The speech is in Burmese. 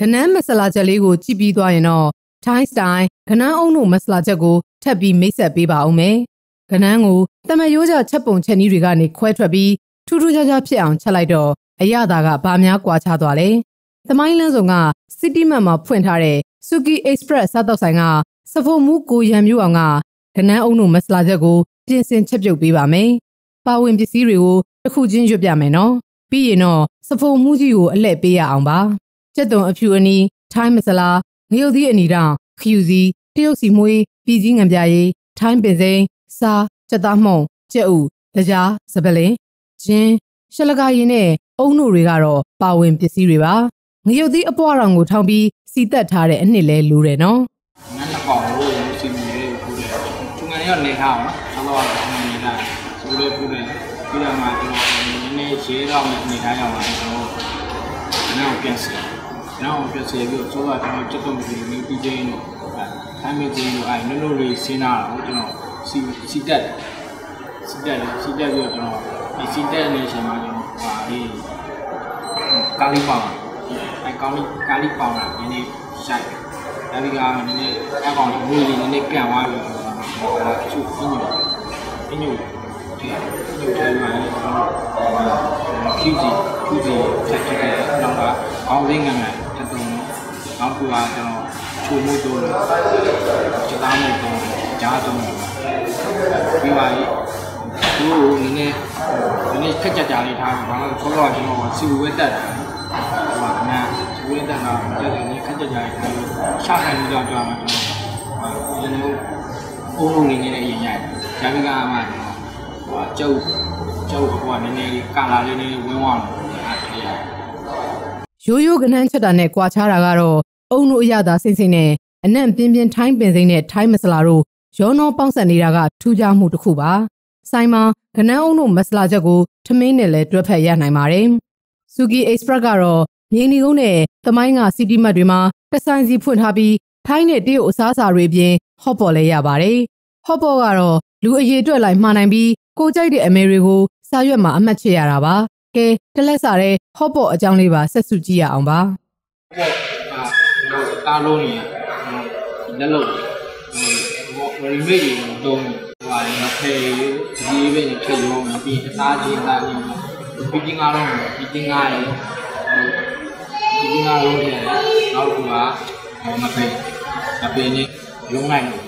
ကနန်းမဆလာချက်လေးကိုကြည့်ပြီးသွားရင်တော့ Thai style ကနန်းအုံတို့မဆလာချက်ကိုထပ်ပြီးမိတ်ဆက်ပေးပါအောင်မယ်ကနန်းကိုတမရိုးကြချက်ပုံချက်နည်းတွေကနေခွဲထွက်ပြီးထူးထူးခြားခြားဖြစ်အောင်ချက်လိုက်တော့အရသာကဘာများကွာခြားသွားလဲသမိုင်းလန်းဆောင်က City Map မှာဖွင့်ထားတဲ့ Suki Express စားတော့ဆိုင်ကစဖို့မူကိုရံမျိုးအောင်ကကနန်းအုံတို့မဆလာချက်ကိုပြင်ဆင်ချက်ပြုတ်ပေးပါမယ်ပါဝင်ပစ္စည်းတွေကိုတစ်ခုချင်းရွတ်ပြမယ်နော်ပြီးရင်တော့စဖို့မှုကြီးကိုအလှည့်ပေးရအောင်ပါ ကျက်သွန်အဖြူအနီထိုင်းမဆလာငရုတ်သီးအနီတောင်ခယူစီတရုတ်စီမွေးပြည်စည်းငံပြရေးထိုင်းပင်စိမ်းစားကြက်သားမှုံကြက်ဥလကြားစပလင်ဂျင်းရှလကာရင်နဲ့အုံတို့တွေကတော့ပါဝင်ပစ္စည်းတွေပါငရုတ်သီးအပွားတော်ကိုထောင်ပြီးစီတက်ထားတဲ့အနှစ်လဲလိုတယ်နော်ငန်းတစ်ကောင်လို့စီမီလေးကိုပို့တယ်သူငန်းရောနေထားအောင်နော်ဆောတော့နေထားဆိုလေးပို့တယ်ပြီးတော့မှကျွန်တော်နည်းနည်းရေးတော့နေထားရအောင်ကျွန်တော်နောက်ပြန်စီ နောက်ပြန်စီပြီးတော့ဆောတော့ကျွန်တော်ချက်တော့ပြီးနေပြီးချင်းတော့ထိုင်းမချင်းတော့အဲနုနုလေးဆင်းလာတော့ကျွန်တော်စီစီတက်စီတက်စီတက်ပြီးတော့ကျွန်တော်ဒီစီတက်နေချိန်မှာကျွန်တော်ဟာဒီကာလီပေါင်အဲကာလီကာလီပေါင်ကနည်းနည်းရှိုက်အဲဒီကနည်းနည်းအကောင်လေးငွေလေးနည်းနည်းကန်သွားပြီဆိုတော့ဒါသူ့အညိုအညိုဒီညိုထဲမှာခီးစီခီးစီချက်ချက်တော့ကအောင်းလေးငန်းင န်းတက်တုံနောက်ခုကကျွန်တော်ချိုမှုတိုးလို့ချက်သားမှုတိုးကြားတုံးပြီးပါပြီသူ့ကိုနည်းနည်းနည်းနည်းခက်ကြကြလေးထားပြီးဘာလို့ဆောတော့ကျွန်တော်စီဝဲတက်တယ်ဟိုကနာဝင်းတက်တာကြက်တယ်နည်းခက်ကြကြလေးထားပြီးရှာခိုင်းကြကြမှာကျွန်တော်ဒီလိုအုံးလုံးနေနေရင်ရိုက်ဂျာမီကာမှာဟိုကျုပ်ကျုပ်ဟိုကနည်းနည်းကာလာလေးနည်းဝင်းသွားတယ်အဲ့ဒါရရိုးရိုးကနန်းချက်တာနဲ့ကြွာချတာကတော့ အုံတို့အရသာစိမ့်စိမ့်နဲ့အနံ့ပြင်းပြင်းထိုင်းပင်စိမ့်နဲ့ထိုင်းမဆလာတို့ရောနှောပေါင်းစပ်နေတာကထူးခြားမှုတစ်ခုပါဆိုင်မှာကနန်းအုံတို့မဆလာချက်ကိုထမင်းနဲ့လည်းတွဲဖက်ရနိုင်ပါတယ်စူကီအိတ်စပရက်ကတော့မြေနီကုန်းနဲ့သမိုင်းကစီတီမတ်တွေမှာတဆိုင်စီဖွင့်ထားပြီးထိုင်းနဲ့တရုတ်အစားအစာတွေအပြင်ဟော့ပေါ်လည်းရပါတယ်ဟော့ပေါ်ကတော့လူအရေးအတွက်လိုက်မှားနိုင်ပြီးကိုကြိုက်တဲ့အမေတွေကိုစာရွက်မှာအမှတ်ချရတာပါကဲတလက်စားတဲ့ဟော့ပေါ်အကြောင်းလေးပါဆက်စုကြည့်ရအောင်ပါပေါ့အာ ကားလုံးကြီးလက်လုံးဟိုရီမေကြီးတုံးဟိုဟာငဖေးကြီးပဲခေရောပြီးအသားကြီးသားကြီးပြီးချင်းအားလုံးပြီးချင်းအားရေပြီးချင်းအားလုံးရဲ့နောက်ကငဖေးငဖေးနေလုံးနိုင်လို့